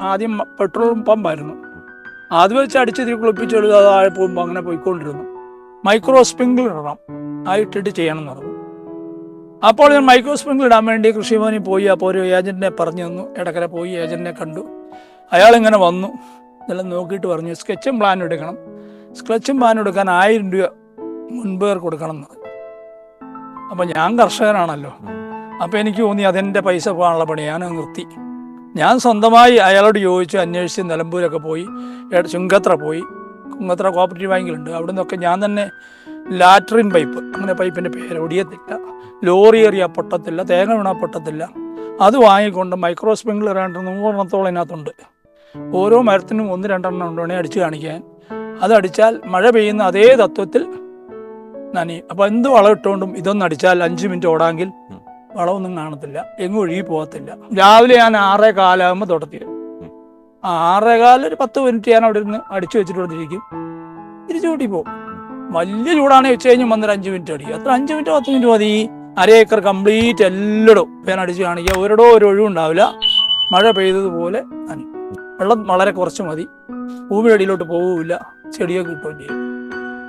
ആദ്യം പെട്രോൾ പമ്പായിരുന്നു. അത് വെച്ച് അടിച്ച് തിരി കുളിപ്പിച്ചെടുത്ത് അത് താഴെ പോകുമ്പോൾ അങ്ങനെ പോയിക്കൊണ്ടിരുന്നു. മൈക്രോ സ്പ്രിങ്കിൾ ഇടണം. ആ ഇട്ടിട്ട് ചെയ്യണം എന്ന് പറഞ്ഞു. അപ്പോൾ ഞാൻ മൈക്രോ സ്പ്രിങ്കിൾ ഇടാൻ വേണ്ടി കൃഷിഭവനിൽ പോയി. അപ്പോൾ ഒരു ഏജന്റിനെ പറഞ്ഞു തന്നു. ഇടക്കര പോയി ഏജന്റിനെ കണ്ടു. അയാൾ ഇങ്ങനെ വന്നു. ഇതെല്ലാം നോക്കിയിട്ട് പറഞ്ഞു സ്കെച്ചും പ്ലാൻ എടുക്കണം. സ്കെച്ചും പ്ലാൻ എടുക്കാൻ ആയിരം രൂപ മുൻപേർ കൊടുക്കണം എന്ന്. അപ്പം ഞാൻ കർഷകനാണല്ലോ. അപ്പോൾ എനിക്ക് തോന്നി അതെന്റെ പൈസ പോകാനുള്ള പണി. ഞാൻ നിർത്തി. ഞാൻ സ്വന്തമായി അയാളോട് ചോദിച്ചു അന്വേഷിച്ച് നിലമ്പൂരൊക്കെ പോയി. ചുങ്കത്ര പോയി. കുങ്കത്ര കോപ്പറേറ്റീവ് ബാങ്കിലുണ്ട്. അവിടെ നിന്നൊക്കെ ഞാൻ തന്നെ ലാട്രിൻ പൈപ്പ് അങ്ങനെ പൈപ്പിന്റെ പേര് ഒടിയത്തില്ല. ലോറി ഏറിയ പൊട്ടത്തില്ല തേങ്ങ വീണാൽ പൊട്ടത്തില്ല. അത് വാങ്ങിക്കൊണ്ട് മൈക്രോ സ്പ്രിംഗ്ലർ രണ്ട് നൂറെണ്ണത്തോളം ഇതിനകത്തുണ്ട് ഓരോ മരത്തിനും ഒന്ന് രണ്ടെണ്ണം ഉണ്ട് വേണേൽ അടിച്ച് കാണിക്കാൻ. അതടിച്ചാൽ മഴ പെയ്യുന്ന അതേ തത്വത്തിൽ നനയും. അപ്പോൾ എന്ത് വളം ഇട്ടുകൊണ്ടും ഇതൊന്നടിച്ചാൽ അഞ്ച് മിനിറ്റ് ഓടാമെങ്കിൽ വളമൊന്നും കാണത്തില്ല. എങ്ങും ഒഴുകി പോകത്തില്ല. രാവിലെ ഞാൻ ആറേ കാലാകുമ്പോൾ തുടത്തി ആറേ കാലം ഒരു പത്ത് മിനിറ്റ് ഞാൻ അവിടെ ഇരുന്ന് അടിച്ചു വെച്ചിട്ട് കൊടുത്തിരിക്കും തിരിച്ചു കൂട്ടി പോകും. വലിയ ചൂടാണെങ്കിൽ വെച്ച് കഴിഞ്ഞ് വന്നൊരു അഞ്ച് മിനിറ്റ് അടിക്കും. അത്ര അഞ്ച് മിനിറ്റ് പത്ത് മിനിറ്റ് മതി. അര ഏക്കർ കംപ്ലീറ്റ് എല്ലായിടും ഫാൻ അടിച്ച് കാണിക്കുക. ഒരിടോ ഒരു ഒഴിവുണ്ടാവില്ല മഴ പെയ്തതുപോലെ വെള്ളം വളരെ കുറച്ച് മതി. ഭൂമിയുടെ അടിയിലോട്ട് പോവില്ല ചെടിയൊക്കെ കിട്ടുകയും ചെയ്യും.